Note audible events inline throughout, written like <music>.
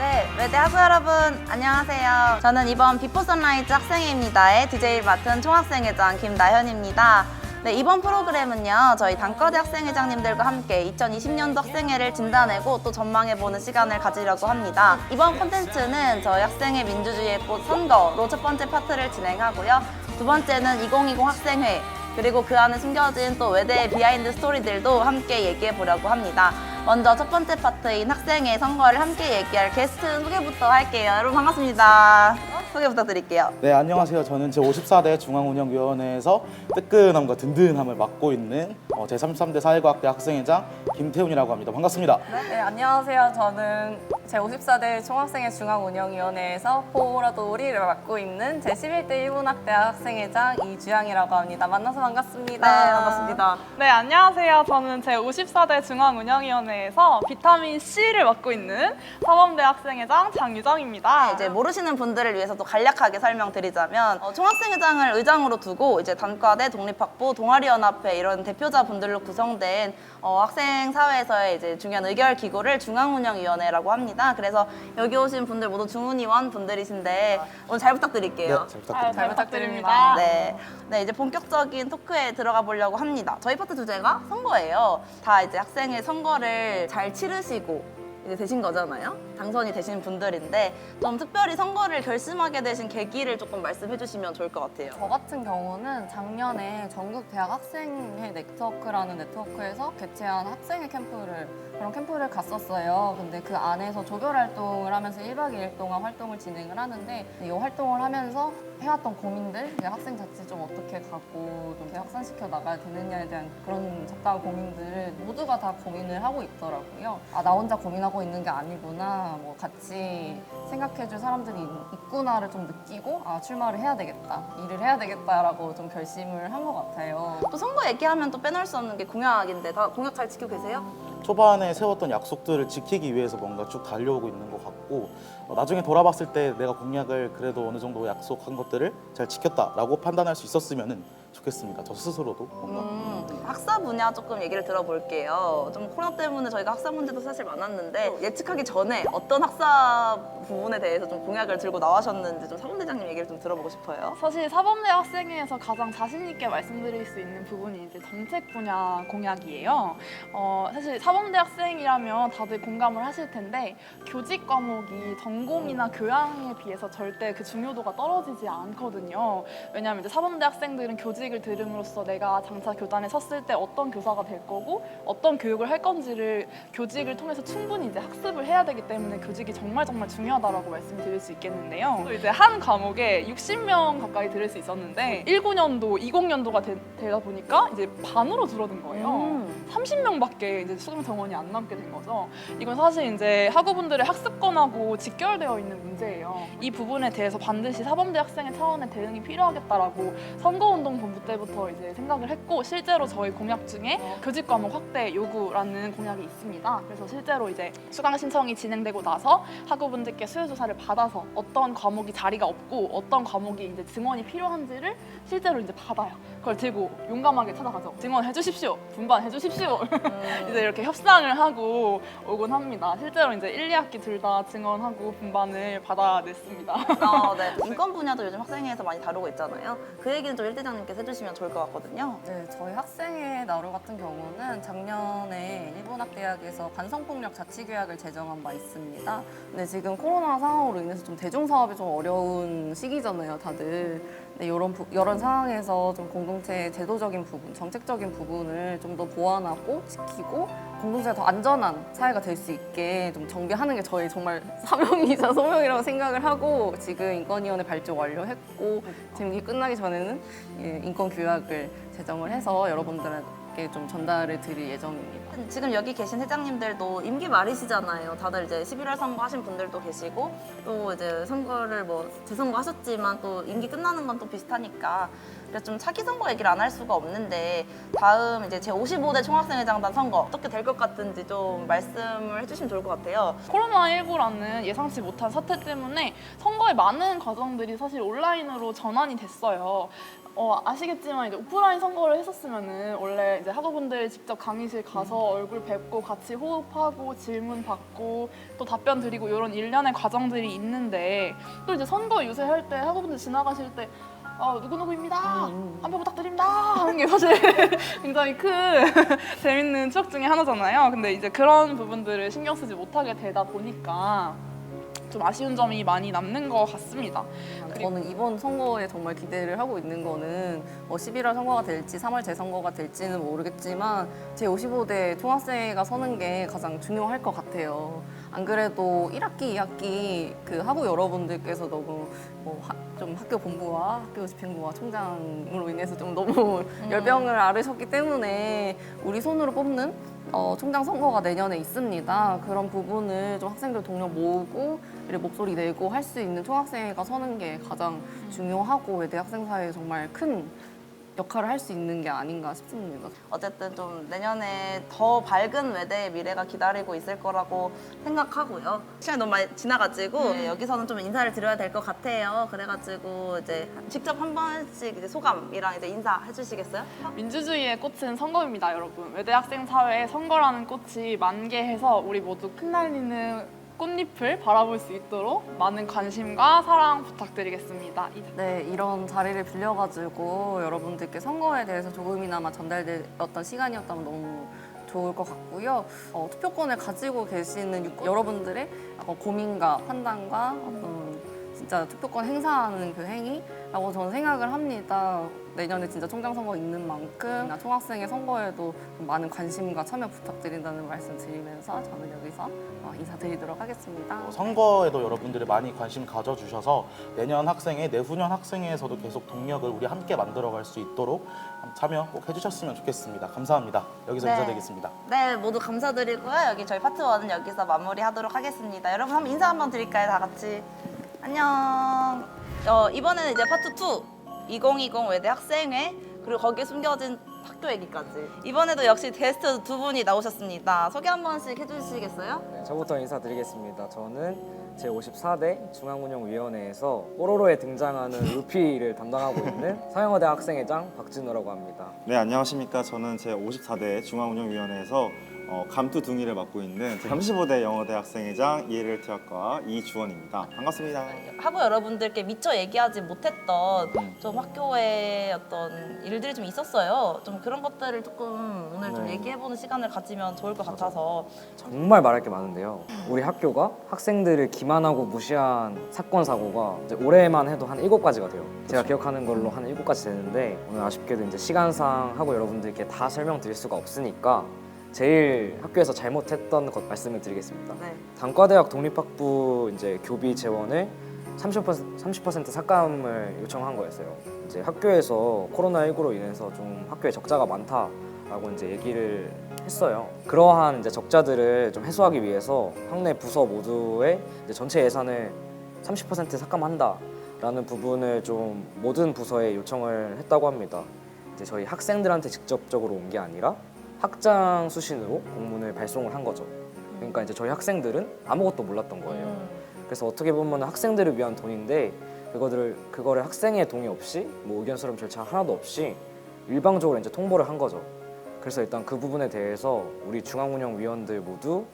네, 외대 학우 여러분 안녕하세요. 저는 이번 비포 선라이즈 학생회입니다의 DJ 맡은 총학생회장 김나현입니다. 네, 이번 프로그램은요, 저희 단과대 학생회장님들과 함께 2020년도 학생회를 진단해고 또 전망해보는 시간을 가지려고 합니다. 이번 콘텐츠는 저희 학생회 민주주의의 꽃 선거로 첫 번째 파트를 진행하고요. 두 번째는 2020 학생회, 그리고 그 안에 숨겨진 또 외대의 비하인드 스토리들도 함께 얘기해 보려고 합니다. 먼저 첫 번째 파트인 학생의 선거를 함께 얘기할 게스트 소개부터 할게요. 여러분 반갑습니다. 소개 부탁드릴게요. 네, 안녕하세요. 저는 제54대 중앙운영위원회에서 뜨끈함과 든든함을 맡고 있는 어, 제33대 사회과학대 학생회장 김태훈이라고 합니다. 반갑습니다. 네, 안녕하세요. 저는 제54대 총학생회 중앙운영위원회에서 포라도리를 맡고 있는 제11대 일본학대학 학생회장 이주영이라고 합니다. 만나서 반갑습니다. 네, 반갑습니다. 네, 안녕하세요. 저는 제54대 중앙운영위원회에서 비타민 C를 맡고 있는 사범대 학생회장 장유정입니다. 네, 이제 모르시는 분들을 위해서 또 간략하게 설명드리자면 어, 총학생회장을 의장으로 두고 이제 단과대, 독립학부, 동아리연합회 이런 대표자분들로 구성된 어, 학생 사회에서의 이제 중요한 의결 기구를 중앙운영위원회라고 합니다. 그래서 여기 오신 분들 모두 중운위원 분들이신데 오늘 잘 부탁드릴게요. 네, 잘 부탁드립니다. 잘 부탁드립니다. 네. 네, 이제 본격적인 토크에 들어가 보려고 합니다. 저희 파트 주제가 선거예요. 다 이제 학생의 선거를 잘 치르시고 이제 되신 거잖아요. 당선이 되신 분들인데 좀 특별히 선거를 결심하게 되신 계기를 조금 말씀해 주시면 좋을 것 같아요. 저 같은 경우는 작년에 전국 대학 학생회 네트워크라는 네트워크에서 개최한 학생회 캠프를 그런 캠프를 갔었어요. 근데 그 안에서 조별 활동을 하면서 1박 2일 동안 활동을 진행을 하는데 이 활동을 하면서 해왔던 고민들, 내 학생 자치 좀 어떻게 가고 좀 확산시켜 나가야 되느냐에 대한 그런 적당한 고민들을 모두가 다 고민을 하고 있더라고요. 아, 나 혼자 고민하고 있는 게 아니구나. 뭐 같이 생각해줄 사람들이 있- 있구나를 좀 느끼고 아, 출마를 해야 되겠다. 일을 해야 되겠다라고 좀 결심을 한 것 같아요. 또 선거 얘기하면 또 빼놓을 수 없는 게 공약인데 다 공약 잘 지키고 계세요? 초반에 세웠던 약속들을 지키기 위해서 뭔가 쭉 달려오고 있는 것 같고 어, 나중에 돌아봤을 때 내가 공약을 그래도 어느 정도 약속한 것들을 잘 지켰다라고 판단할 수 있었으면 좋겠습니다. 저 스스로도 뭔가 음, 학사 분야 조금 얘기를 들어볼게요. 좀 코로나 때문에 저희가 학사 문제도 사실 많았는데 예측하기 전에 어떤 학사 부분에 대해서 좀 공약을 들고 나와셨는지 좀 사범대장님 얘기를 좀 들어보고 싶어요. 사실 사범대 학생회에서 가장 자신 있게 말씀드릴 수 있는 부분이 이제 정책 분야 공약이에요. 어, 사실 사범대 학생이라면 다들 공감을 하실 텐데 교직 과목이 전공이나 교양에 비해서 절대 그 중요도가 떨어지지 않거든요. 왜냐하면 이제 사범대 학생들은 교직 을 들음으로써 내가 장차 교단에 섰을 때 어떤 교사가 될 거고 어떤 교육을 할 건지를 교직을 통해서 충분히 이제 학습을 해야 되기 때문에 교직이 정말 정말 중요하다라고 말씀드릴 수 있겠는데요. 또 이제 한 과목에 60명 가까이 들을 수 있었는데 19년도, 20년도가 되, 다 보니까 이제 반으로 줄어든 거예요. 음. 30명밖에 이제 수강 정원이 안 남게 된 거죠. 이건 사실 이제 학우분들의 학습권하고 직결되어 있는 문제예요. 이 부분에 대해서 반드시 사범대 학생의 차원의 대응이 필요하겠다라고 선거운동 본부 때부터 이제 생각을 했고 실제로 저희 공약 중에 교직 과목 확대 요구라는 공약이 있습니다. 그래서 실제로 이제 수강 신청이 진행되고 나서 학우분들께 수요 조사를 받아서 어떤 과목이 자리가 없고 어떤 과목이 이제 증원이 필요한지를 실제로 이제 받아요. 그걸 들고 용감하게 찾아가죠. 증원해 주십시오. 분반해 주십시오. <laughs> 이제 이렇게 협상을 하고 오곤 합니다. 실제로 이제 1, 2학기 둘 다 증언하고 분반을 받아냈습니다. 어, <laughs> 네. 인권 분야도 요즘 학생회에서 많이 다루고 있잖아요. 그 얘기는 좀 일대장님께서 해주시면 좋을 것 같거든요. 네, 저희 학생회 나루 같은 경우는 작년에 일본학대학에서 반성폭력 자치규약을 제정한 바 있습니다. 근데 지금 코로나 상황으로 인해서 좀 대중사업이 좀 어려운 시기잖아요, 다들. 네, 이런, 부, 이런 상황에서 좀 공동체 제도적인 부분, 정책적인 부분을 좀 더 보완하고 지키고 공동체가 더 안전한 사회가 될 수 있게 좀 정비하는 게 저희 정말 <laughs> 사명이자 소명이라고 생각을 하고 지금 인권위원회 발족 완료했고 지금 이 끝나기 전에는 예, 인권 규약을 제정을 해서 여러분들 에게 좀 전달을 드릴 예정입니다. 지금 여기 계신 회장님들도 임기 말이시잖아요. 다들 이제 11월 선거 하신 분들도 계시고 또 이제 선거를 뭐 재선거 하셨지만 또 임기 끝나는 건 또 비슷하니까 그래서 좀 차기 선거 얘기를 안 할 수가 없는데 다음 이제 제 55대 총학생회장단 선거 어떻게 될 것 같은지 좀 말씀을 해주시면 좋을 것 같아요. 코로나19라는 예상치 못한 사태 때문에 선거의 많은 과정들이 사실 온라인으로 전환이 됐어요. 어, 아시겠지만 이제 오프라인 선거를 했었으면은 원래 이제 학우분들 직접 강의실 가서 얼굴 뵙고 같이 호흡하고 질문 받고 또 답변 드리고 이런 일련의 과정들이 있는데 또 이제 선거 유세 할 때 학우분들 지나가실 때 아, 누구누구입니다. 한 표 부탁드립니다. 하는 게 사실 <laughs> 굉장히 큰 재밌는 추억 중에 하나잖아요. 근데 이제 그런 부분들을 신경 쓰지 못하게 되다 보니까 좀 아쉬운 점이 많이 남는 것 같습니다. 저는 이번 선거에 정말 기대를 하고 있는 거는 뭐 11월 선거가 될지 3월 재선거가 될지는 모르겠지만 제 55대 총학생회가 서는 게 가장 중요할 것 같아요. 안 그래도 1학기, 2학기 그 학우 여러분들께서 너무 뭐좀 학교 본부와 학교 집행부와 총장으로 인해서 좀 너무 <laughs> 열병을 앓으셨기 때문에 우리 손으로 뽑는 어, 총장 선거가 내년에 있습니다. 그런 부분을 좀 학생들 동료 모으고 그리고 목소리 내고 할 수 있는 총학생회가 서는 게 가장 중요하고 외대 학생 사회에 정말 큰 역할을 할 수 있는 게 아닌가 싶습니다. 어쨌든 좀 내년에 더 밝은 외대의 미래가 기다리고 있을 거라고 생각하고요. 시간이 너무 많이 지나가지고 네, 여기서는 좀 인사를 드려야 될 것 같아요. 그래가지고 이제 직접 한 번씩 이제 소감이랑 이제 인사해 주시겠어요? 민주주의의 꽃은 선거입니다, 여러분. 외대 학생 사회에 선거라는 꽃이 만개해서 우리 모두 흩날리는 꽃잎을 바라볼 수 있도록 많은 관심과 사랑 부탁드리겠습니다. 이- 네, 이런 자리를 빌려가지고 여러분들께 선거에 대해서 조금이나마 전달되었던 시간이었다면 너무 좋을 것 같고요. 어, 투표권을 가지고 계시는 유- 여러분들의 고민과 판단과 어떤 진짜 투표권 행사하는 그 행위 라고 저는 생각을 합니다. 내년에 진짜 총장 선거 있는 만큼 총학생의 선거에도 좀 많은 관심과 참여 부탁드린다는 말씀 드리면서 저는 여기서 어, 인사드리도록 하겠습니다. 어, 선거에도 여러분들이 많이 관심 가져주셔서 내년 학생회, 내후년 학생회에서도 계속 동력을 우리 함께 만들어갈 수 있도록 참여 꼭 해주셨으면 좋겠습니다. 감사합니다. 여기서 네. 인사드리겠습니다. 네, 모두 감사드리고요. 여기 저희 파트 1은 여기서 마무리하도록 하겠습니다. 여러분 한번 인사 한번 드릴까요? 다 같이. 안녕. 어, 이번에는 이제 파트 2, 2020 외대 학생회 그리고 거기에 숨겨진 학교 얘기까지. 이번에도 역시 게스트 두 분이 나오셨습니다. 소개 한 번씩 해주시겠어요? 네, 저부터 인사드리겠습니다. 저는 제 54대 중앙운영위원회에서 뽀로로에 등장하는 루피를 담당하고 있는 <laughs> 서영어대 학생회장 박진호라고 합니다. 네 안녕하십니까 저는 제 54대 중앙운영위원회에서 어, 감투 둥이를 맡고 있는 제 35대 영어대 학생회장 ELT학과 이주원입니다 반갑습니다 하고 여러분들께 미처 얘기하지 못했던 음. 좀 학교에 어떤 일들이 좀 있었어요. 좀 그런 것들을 조금 오늘 좀 네. 얘기해보는 시간을 가지면 좋을 것 같아서 정말 말할 게 많은데요. 우리 학교가 학생들을 기만하고 무시한 사건 사고가 이제 올해만 해도 한 일곱 가지가 돼요. 제가 기억하는 걸로 한 일곱 가지 되는데 오늘 아쉽게도 이제 시간상 하고 여러분들께 다 설명드릴 수가 없으니까 제일 학교에서 잘못했던 것 말씀을 드리겠습니다. 네. 단과대학 독립학부 이제 교비 재원을 30% 30% 삭감을 요청한 거였어요. 이제 학교에서 코로나19로 인해서 좀 학교에 적자가 많다라고 이제 얘기를 했어요. 그러한 이제 적자들을 좀 해소하기 위해서 학내 부서 모두의 이제 전체 예산을 30% 삭감한다라는 부분을 좀 모든 부서에 요청을 했다고 합니다. 이제 저희 학생들한테 직접적으로 온 게 아니라 학장 수신으로 공문을 발송을 한 거죠. 그러니까 이제 저희 학생들은 아무것도 몰랐던 거예요. 음. 그래서 어떻게 보면 학생들을 위한 돈인데 그거들을 그거를 학생의 동의 없이 뭐 의견 수렴 절차 하나도 없이 일방적으로 이제 통보를 한 거죠. 그래서 일단 그 부분에 대해서 우리 중앙운영위원들 모두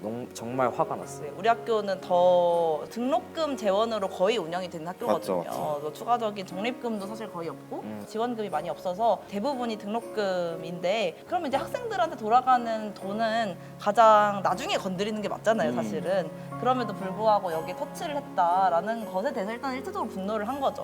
너무 정말 화가 났어요. 네, 우리 학교는 더 등록금 재원으로 거의 운영이 되는 학교거든요. 맞죠, 맞죠. 또 추가적인 적립금도 사실 거의 없고 음. 지원금이 많이 없어서 대부분이 등록금인데 그러면 이제 학생들한테 돌아가는 돈은 가장 나중에 건드리는 게 맞잖아요, 음. 사실은. 그럼에도 불구하고 여기에 터치를 했다라는 것에 대해서 일단 일차적으로 분노를 한 거죠.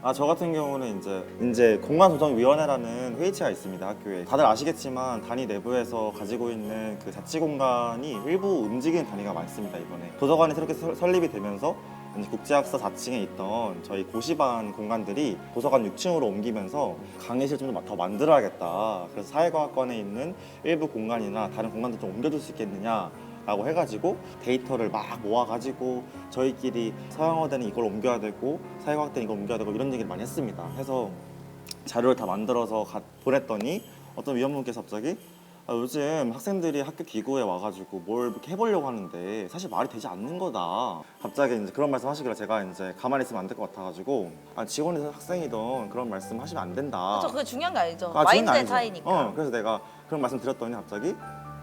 아 저 같은 경우는 이제 이제 공간조정위원회라는 회의체가 있습니다 학교에. 다들 아시겠지만 단위 내부에서 가지고 있는 그 자치 공간이 일부 움직이는 단위가 많습니다 이번에. 도서관이 새롭게 설- 설립이 되면서 이제 국제학사 4층에 있던 저희 고시반 공간들이 도서관 6층으로 옮기면서 강의실 좀 더 만들어야겠다. 그래서 사회과학관에 있는 일부 공간이나 다른 공간들 좀 옮겨줄 수 있겠느냐 라고 해가지고 데이터를 막 모아가지고 저희끼리 서양어대는 이걸 옮겨야 되고 사회과학대는 이걸 옮겨야 되고 이런 얘기를 많이 했습니다. 해서 자료를 다 만들어서 가- 보냈더니 어떤 위원분께서 갑자기 아, 요즘 학생들이 학교 기구에 와가지고 뭘 이렇게 해보려고 하는데 사실 말이 되지 않는 거다. 갑자기 이제 그런 말씀 하시길래 제가 이제 가만히 있으면 안 될 것 같아가지고 아, 직원이든 학생이든 그런 말씀 하시면 안 된다. 그렇죠. 그게 중요한 게 아니죠. 아, 마인드의 아니죠. 차이니까. 어, 그래서 내가 그런 말씀 드렸더니 갑자기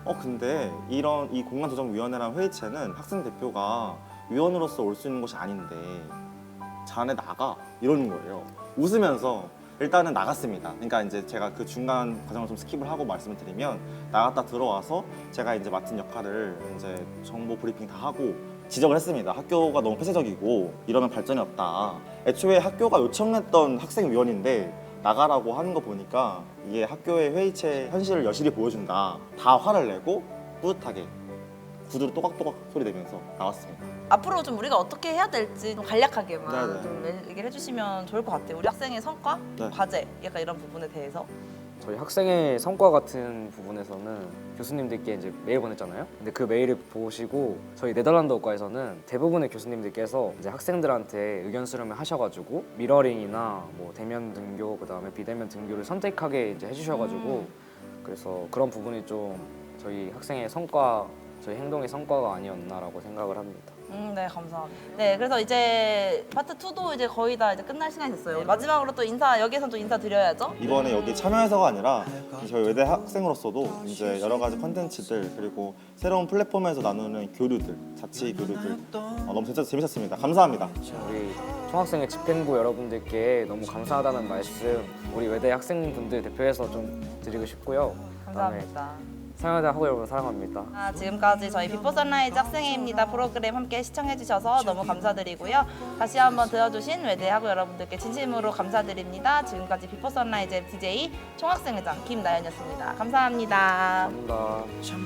어 근데 이런 이 공간 조정 위원회라는 회의체는 학생 대표가 위원으로서 올 수 있는 곳이 아닌데 자네 나가 이러는 거예요. 웃으면서 일단은 나갔습니다. 그러니까 이제 제가 그 중간 과정을 좀 스킵을 하고 말씀을 드리면 나갔다 들어와서 제가 이제 맡은 역할을 이제 정보 브리핑 다 하고 지적을 했습니다. 학교가 너무 폐쇄적이고 이러면 발전이 없다. 애초에 학교가 요청했던 학생 위원인데 나가라고 하는 거 보니까 이게 학교의 회의체 현실을 여실히 보여준다. 다 화를 내고 뿌듯하게 구두로 또각또각 소리 내면서 나왔습니다. 앞으로 좀 우리가 어떻게 해야 될지 좀 간략하게만 네네. 좀 얘기를 해주시면 좋을 것 같아요. 우리 학생의 성과, 네. 과제, 약간 이런 부분에 대해서. 저희 학생의 성과 같은 부분에서는 교수님들께 이제 메일 보냈잖아요. 근데 그 메일을 보시고 저희 네덜란드어과에서는 대부분의 교수님들께서 이제 학생들한테 의견 수렴을 하셔가지고 미러링이나 뭐 대면 등교 그다음에 비대면 등교를 선택하게 이제 해주셔가지고 그래서 그런 부분이 좀 저희 학생의 성과, 저희 행동의 성과가 아니었나라고 생각을 합니다. 음, 네, 감사합니다. 네, 그래서 이제 파트 2도 이제 거의 다 이제 끝날 시간이 됐어요. 마지막으로 또 인사, 여기에선 또 인사 드려야죠. 이번에 여기 참여해서가 아니라 저희 외대 학생으로서도 이제 여러 가지 컨텐츠들 그리고 새로운 플랫폼에서 나누는 교류들, 자치 교류들 어, 너무 진짜 재밌었습니다. 감사합니다. 우리 총학생회 집행부 여러분들께 너무 감사하다는 말씀 우리 외대 학생분들 대표해서 좀 드리고 싶고요. 그다음에 감사합니다. 상여대 학우 여러분 사랑합니다. 아, 지금까지 저희 비포 선라이즈 학생회입니다 프로그램 함께 시청해주셔서 너무 감사드리고요. 다시 한번 들어주신 외대하고 여러분들께 진심으로 감사드립니다. 지금까지 비포 선라이즈 DJ 총학생회장 김나연이었습니다. 감사합니다. 감사합니다. 참